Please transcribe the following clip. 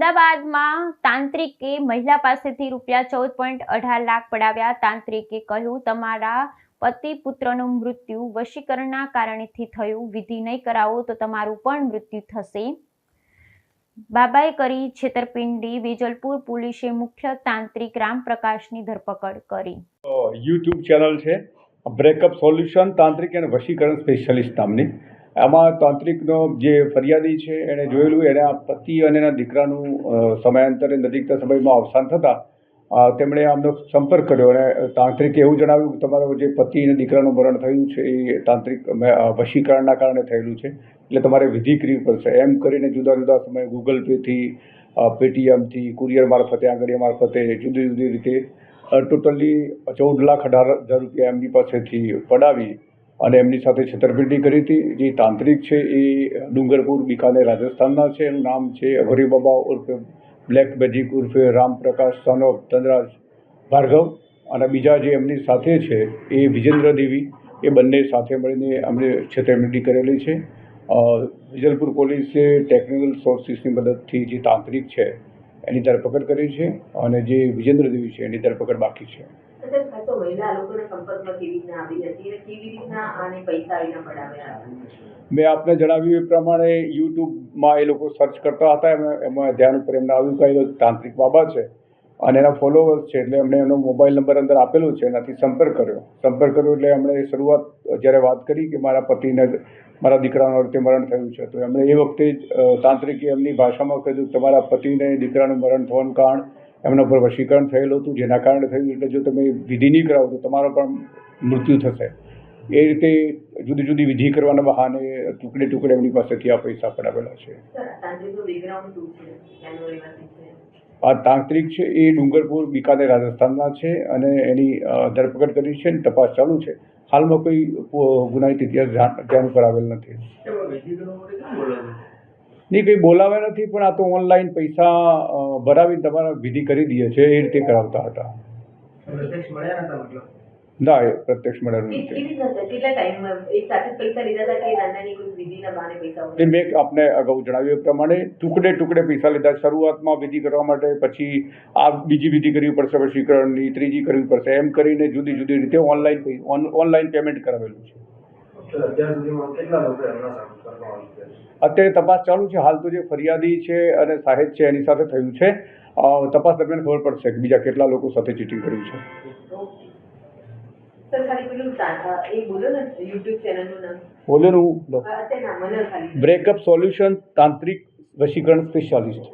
અમદાવાદમાં તાંત્રિકે મહિલા પાસેથી રૂપિયા ચૌદ પોઈન્ટ અઢાર લાખ પડાવ્યા. તાંત્રિકે કહ્યું, તમારા પતિ પુત્રનું મૃત્યુ વશીકરણના કારણેથી થયું. વિધિ નહીં કરાવો તો તમારું પણ મૃત્યુ થશે. બાબાએ કરી છેતરપિંડી. વેજલપુર પોલીસે મુખ્ય તાંત્રિક રામપ્રકાશની ધરપકડ કરી. યુટ્યુબ ચેનલ છે. બ્રેકઅપ સોલ્યુશન તાંત્રિક અને વશીકરણ સ્પેશિયાલિસ્ટ નામની. આમાં તાંત્રિકનો જે ફરિયાદી છે, એણે જોયેલું એને પતિ અને એના દીકરાનું સમયાંતરે નજીકના સમયમાં અવસાન થતાં તેમણે આમનો સંપર્ક કર્યો અને તાંત્રિકે એવું જણાવ્યું કે તમારો જે પતિ અને દીકરાનું મરણ થયું છે, એ તાંત્રિક વશીકરણના કારણે થયેલું છે, એટલે તમારે વિધિ કરવી પડશે. એમ કરીને જુદા જુદા સમયે ગૂગલ પેથી પેટીએમથી કુરિયર મારફતે આંગળીયા મારફતે જુદી જુદી રીતે ટોટલી ચૌદ લાખ અઢાર હજાર રૂપિયા એમની પાસેથી પડાવી અને એમની સાથે છેતરપિંડી કરી હતી. જે તાંત્રિક છે એ ડુંગરપુર બિકાનેર રાજસ્થાનના છે. એનું નામ છે હરી બાબા ઉર્ફે બ્લેક મેજિક ઉર્ફે રામપ્રકાશ સન ઓફ ધનરાજ ભાર્ગવ. અને બીજા જે એમની સાથે છે એ વિજેન્દ્ર દેવી, એ બંને સાથે મળીને અમને છેતરપિંડી કરેલી છે. વિજલપુર પોલીસે ટેકનિકલ સોર્સિસની મદદથી જે તાંત્રિક છે એની ધરપકડ કરી છે અને જે વિજેન્દ્ર દેવી છે એની ધરપકડ બાકી છે. મેં આપને જણાવ્યું એ પ્રમાણે યુટ્યુબમાં એ લોકો સર્ચ કરતા હતા એમાં ધ્યાન ઉપર એમને આવ્યું કે તાંત્રિક બાબા છે અને એના ફોલોઅર્સ છે એટલે એમણે એનો મોબાઈલ નંબર અંદર આપેલો છે, એનાથી સંપર્ક કર્યો. સંપર્ક કર્યો એટલે એમણે શરૂઆત જ્યારે વાત કરી કે મારા પતિને, મારા દીકરાનું રીતે મરણ થયું છે, તો એમણે એ વખતે જ તાંત્રિકે એમની ભાષામાં કહ્યું કે તમારા પતિને દીકરાનું મરણ થવાનું કારણ એમના પર વશીકરણ થયેલું હતું જેના કારણે થયું એટલે જો તમે વિધિ નહીં કરાવો તો તમારો પણ મૃત્યુ થશે. એ રીતે જુદી જુદી વિધિ કરવાના બહાને ટુકડે ટુકડે એમની પાસેથી આ પૈસા પડાવેલા છે. સર તાંત્રિકનું બેકગ્રાઉન્ડ શું છે? એનો રહેવાસી છે? આ તાંત્રિક છે એ ડુંગરપુર બિકાનેર રાજસ્થાનના છે અને એની ધરપકડ કરી છે અને તપાસ ચાલુ છે. હાલમાં કોઈ ગુનાહિત ઇતિહાસ ધ્યાન પર આવેલ નથી. નહીં કંઈ બોલાવ્યા નથી પણ આ તો ઓનલાઈન પૈસા ભરાવીને તમારા વિધિ કરી દઈએ છે એ રીતે કરાવતા હતા. પ્રત્યક્ષ મળ્યા નતા મતલબ? ના એ પ્રત્યક્ષ મળેલું કે- નથી. મેં આપને અગાઉ જણાવ્યું એ પ્રમાણે ટુકડે ટુકડે પૈસા લીધા શરૂઆતમાં વિધિ કરવા માટે પછી આ બીજી વિધિ કરવી પડશે વશીકરણની ત્રીજી કરવી પડશે એમ કરીને જુદી જુદી રીતે ઓનલાઈન ઓનલાઈન પેમેન્ટ કરાવેલું છે. અત્યાર સુધીમાં કેટલા લોકો એમના સંપર્કમાં આવી ગયા અત્યારે તપાસ ચાલુ છે. હાલ તો જે ફરિયાદી છે અને સાહેબ છે એની સાથે થયું છે. તપાસ દરમિયાન ખબર પડશે કે બીજા કેટલા લોકો સાથે ચીટિંગ કર્યું છે. બોલો બ્રેકઅપ સોલ્યુશન તાંત્રિક વશીકરણ સ્પેશિયાલિસ્ટ